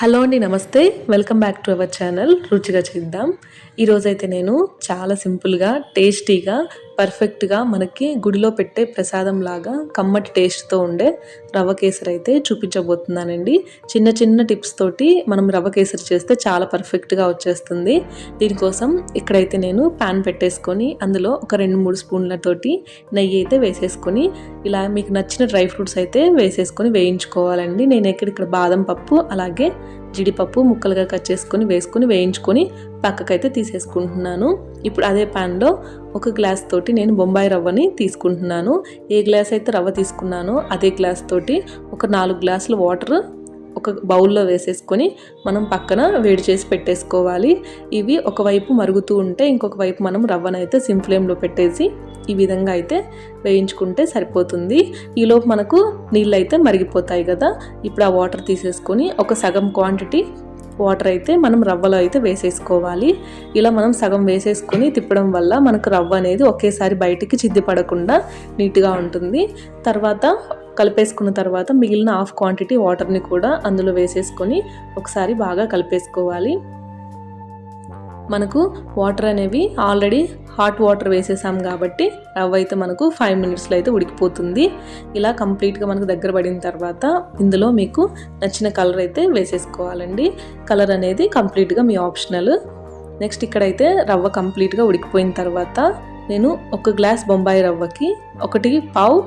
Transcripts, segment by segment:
Hello అండి నమస్తే. Welcome back to our channel రుచిగా చేద్దాం. ఈరోజైతే నేను చాలా సింపుల్గా టేస్టీగా పర్ఫెక్ట్గా మనకి గుడిలో పెట్టే ప్రసాదం లాగా కమ్మటి టేస్ట్తో ఉండే రవ్వ కేసరి అయితే చూపించబోతున్నానండి. చిన్న చిన్న టిప్స్ తోటి మనం రవ్వ కేసరి చేస్తే చాలా పర్ఫెక్ట్గా వచ్చేస్తుంది. దీనికోసం ఇక్కడైతే నేను ప్యాన్ పెట్టేసుకొని అందులో ఒక రెండు మూడు స్పూన్లతోటి నెయ్యి అయితే వేసేసుకొని ఇలా మీకు నచ్చిన డ్రై ఫ్రూట్స్ అయితే వేసేసుకొని వేయించుకోవాలండి. నేను ఇక్కడ ఇక్కడ బాదం పప్పు అలాగే జీడిపప్పు ముక్కలుగా కట్ చేసుకొని వేసుకొని వేయించుకొని పక్కకైతే తీసేసుకుంటున్నాను. ఇప్పుడు అదే ప్యాన్లో ఒక గ్లాస్ తోటి నేను బొంబాయి రవ్వని తీసుకుంటున్నాను. ఏ గ్లాస్ అయితే రవ్వ తీసుకున్నానో అదే గ్లాస్ తోటి ఒక నాలుగు గ్లాసులు వాటర్ ఒక బౌల్లో వేసేసుకొని మనం పక్కన వేడి చేసి పెట్టేసుకోవాలి. ఇవి ఒకవైపు మరుగుతూ ఉంటే ఇంకొక వైపు మనం రవ్వనైతే సిమ్ ఫ్లేమ్లో పెట్టేసి ఈ విధంగా అయితే వేయించుకుంటే సరిపోతుంది. ఈలోపు మనకు నీళ్ళు అయితే మరిగిపోతాయి కదా. ఇప్పుడు ఆ వాటర్ తీసేసుకొని ఒక సగం క్వాంటిటీ వాటర్ అయితే మనం రవ్వలో అయితే వేసేసుకోవాలి. ఇలా మనం సగం వేసేసుకొని తిప్పడం వల్ల మనకు రవ్వ అనేది ఒకేసారి బయటికి చిద్ది పడకుండా నీట్గా ఉంటుంది. తర్వాత కలిపేసుకున్న తర్వాత మిగిలిన హాఫ్ క్వాంటిటీ వాటర్ని కూడా అందులో వేసేసుకొని ఒకసారి బాగా కలిపేసుకోవాలి. మనకు వాటర్ అనేవి ఆల్రెడీ హాట్ వాటర్ వేసేసాం కాబట్టి రవ్వ అయితే మనకు ఫైవ్ మినిట్స్లో అయితే ఉడికిపోతుంది. ఇలా కంప్లీట్గా మనకు దగ్గర పడిన తర్వాత ఇందులో మీకు నచ్చిన కలర్ అయితే వేసేసుకోవాలండి. కలర్ అనేది కంప్లీట్గా మీ ఆప్షనల్ నెక్స్ట్ ఇక్కడైతే రవ్వ కంప్లీట్గా ఉడికిపోయిన తర్వాత నేను ఒక గ్లాస్ బొంబాయి రవ్వకి ఒకటి పావు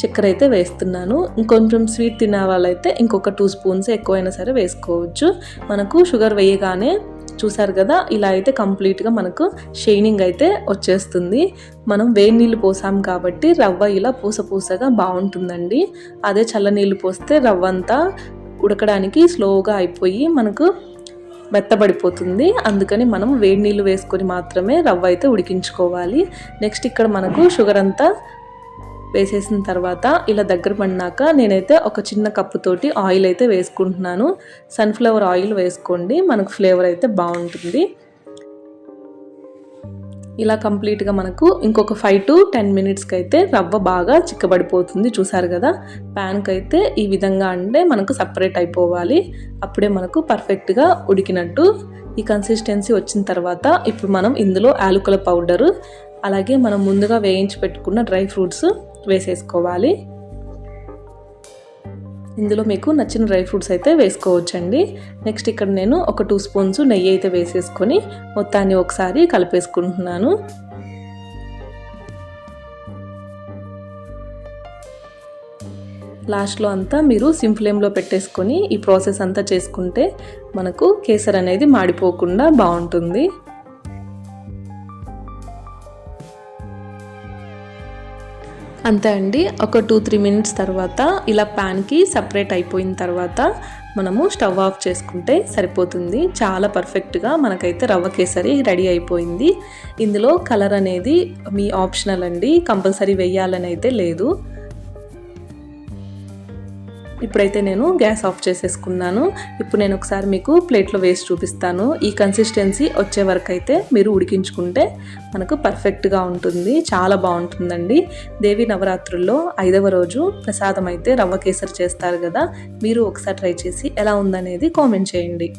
చక్కెర అయితే వేస్తున్నాను. ఇంకొంచెం స్వీట్ తినే వాళ్ళైతే ఇంకొక టూ స్పూన్స్ ఎక్కువైనా సరే వేసుకోవచ్చు. మనకు షుగర్ వేయగానే చూసారు కదా ఇలా అయితే కంప్లీట్గా మనకు షైనింగ్ అయితే వచ్చేస్తుంది. మనం వేడి నీళ్ళు పోసాం కాబట్టి రవ్వ ఇలా పూస పూసగా బాగుంటుందండి. అదే చల్ల నీళ్ళు పోస్తే రవ్వ అంతా ఉడకడానికి స్లోగా అయిపోయి మనకు మెత్తబడిపోతుంది. అందుకని మనం వేడి నీళ్ళు వేసుకొని మాత్రమే రవ్వ అయితే ఉడికించుకోవాలి. నెక్స్ట్ ఇక్కడ మనకు షుగర్ అంతా వేసేసిన తర్వాత ఇలా దగ్గర పడినాక నేనైతే ఒక చిన్న కప్పుతోటి ఆయిల్ అయితే వేసుకుంటున్నాను. సన్ఫ్లవర్ ఆయిల్ వేసుకోండి. మనకు ఫ్లేవర్ అయితే బాగుంటుంది. ఇలా కంప్లీట్గా మనకు ఇంకొక ఫైవ్ టు టెన్ మినిట్స్కి అయితే రవ్వ బాగా చిక్కబడిపోతుంది. చూసారు కదా? ప్యాన్కి అయితే ఈ విధంగా అంటే మనకు సపరేట్ అయిపోవాలి. అప్పుడే మనకు పర్ఫెక్ట్గా ఉడికినట్టు ఈ కన్సిస్టెన్సీ వచ్చిన తర్వాత ఇప్పుడు మనం ఇందులో యాలుకల పౌడరు అలాగే మనం ముందుగా వేయించి పెట్టుకున్న డ్రై ఫ్రూట్స్ వేసేసుకోవాలి ఇందులో మీకు నచ్చిన డ్రై ఫ్రూట్స్ అయితే వేసుకోవచ్చండి. నెక్స్ట్ ఇక్కడ నేను ఒక టూ స్పూన్స్ నెయ్యి అయితే వేసేసుకొని మొత్తాన్ని ఒకసారి కలిపేసుకుంటున్నాను. లాస్ట్లో అంతా మీరు సిమ్ ఫ్లేమ్లో పెట్టేసుకొని ఈ ప్రాసెస్ అంతా చేసుకుంటే మనకు కేసర్ అనేది మాడిపోకుండా బాగుంటుంది. అంతే అండి. ఒక టూ త్రీ మినిట్స్ తర్వాత ఇలా ప్యాన్కి సపరేట్ అయిపోయిన తర్వాత మనము స్టవ్ ఆఫ్ చేసుకుంటే సరిపోతుంది. చాలా పర్ఫెక్ట్గా మనకైతే రవ్వ కేసరి రెడీ అయిపోయింది. ఇందులో కలర్ అనేది మీ ఆప్షనల్ అండి. కంపల్సరీ వేయాలని అయితే లేదు. ఇప్పుడైతే నేను గ్యాస్ ఆఫ్ చేసేసుకున్నాను. ఇప్పుడు నేను ఒకసారి మీకు ప్లేట్లో వేసి చూపిస్తాను. ఈ కన్సిస్టెన్సీ వచ్చే వరకు అయితే మీరు ఉడికించుకుంటే మనకు పర్ఫెక్ట్గా ఉంటుంది. చాలా బాగుంటుందండి. దేవి నవరాత్రుల్లో ఐదవ రోజు ప్రసాదం అయితే రవ్వ కేసరి చేస్తారు కదా. మీరు ఒకసారి ట్రై చేసి ఎలా ఉందనేది కామెంట్ చేయండి.